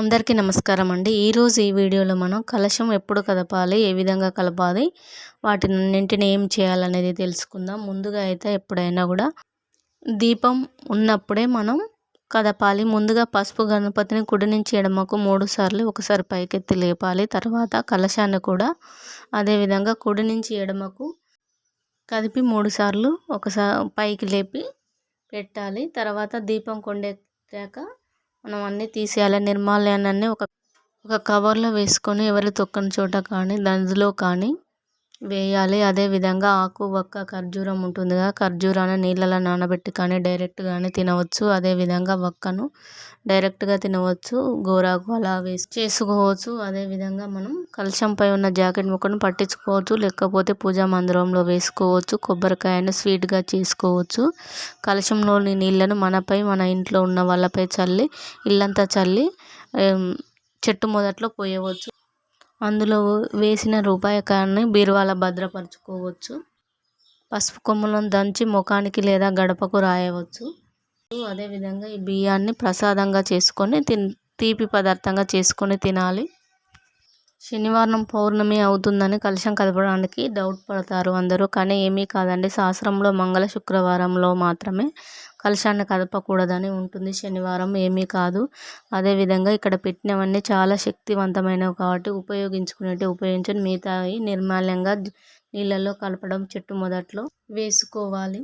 అందరికీ నమస్కారం అండి. ఈరోజు ఈ వీడియోలో మనం కలశం ఎప్పుడు కదపాలి ఏ విధంగా కలపాలి వాటినన్నింటిని ఏం చేయాలనేది తెలుసుకుందాం. ముందుగా అయితే ఎప్పుడైనా కూడా దీపం ఉన్నప్పుడే మనం కదపాలి. ముందుగా పసుపు గణపతిని కుడి నుంచి ఎడమకు మూడు సార్లు ఒకసారి పైకెత్తి లేపాలి. తర్వాత కలశాన్ని కూడా అదేవిధంగా కుడి నుంచి ఎడమకు కదిపి మూడు సార్లు ఒకసారి పైకి లేపి పెట్టాలి. తర్వాత దీపం కొండెక్కాక మనం అన్నీ తీసేయాలి. నిర్మాల్యాన్ని ఒక ఒక కవర్లో వేసుకొని ఎవరు తొక్కని చోట కానీ దానిలో కానీ వేయాలి. అదేవిధంగా ఆకు వక్క ఖర్జూరం ఉంటుందిగా. ఖర్జూరాన్ని నీళ్ళలో నానబెట్టి కానీ డైరెక్ట్ కానీ తినవచ్చు అదేవిధంగా వక్కను డైరెక్ట్గా తినవచ్చు. గోరాకు అలా వేసి చేసుకోవచ్చు. అదేవిధంగా మనం కలశంపై ఉన్న జాకెట్ ముక్కను పట్టించుకోవచ్చు. లేకపోతే పూజా మందిరంలో వేసుకోవచ్చు. కొబ్బరికాయను స్వీట్గా చేసుకోవచ్చు. కలశంలోని నీళ్ళను మనపై మన ఇంట్లో ఉన్న వాళ్ళపై చల్లి ఇల్లంతా చల్లి చెట్టు మొదట్లో పోయవచ్చు. అందులో వేసిన రూపాయి కాయని బీరువాలో భద్రపరచుకోవచ్చు. పసుపు కొమ్ములను దంచి ముఖానికి లేదా గడపకు రాయవచ్చు. అదేవిధంగా ఈ బియ్యాన్ని ప్రసాదంగా చేసుకొని తిన్ తీపి పదార్థంగా చేసుకొని తినాలి. శనివారం పౌర్ణమి అవుతుందని కలశం కదపడానికి డౌట్ పడతారు అందరూ కానీ ఏమీ కాదండి. శాస్త్రంలో మంగళ శుక్రవారంలో మాత్రమే కలశాన్ని కదపకూడదని ఉంటుంది. శనివారం ఏమీ కాదు. అదేవిధంగా ఇక్కడ పెట్టినవన్నీ చాలా శక్తివంతమైనవి కాబట్టి ఉపయోగించుకునేటివి ఉపయోగించండి. మిగతావి నిర్మాల్యంగా నీళ్ళల్లో కలపడం చెట్టు మొదట్లో వేసుకోవాలి.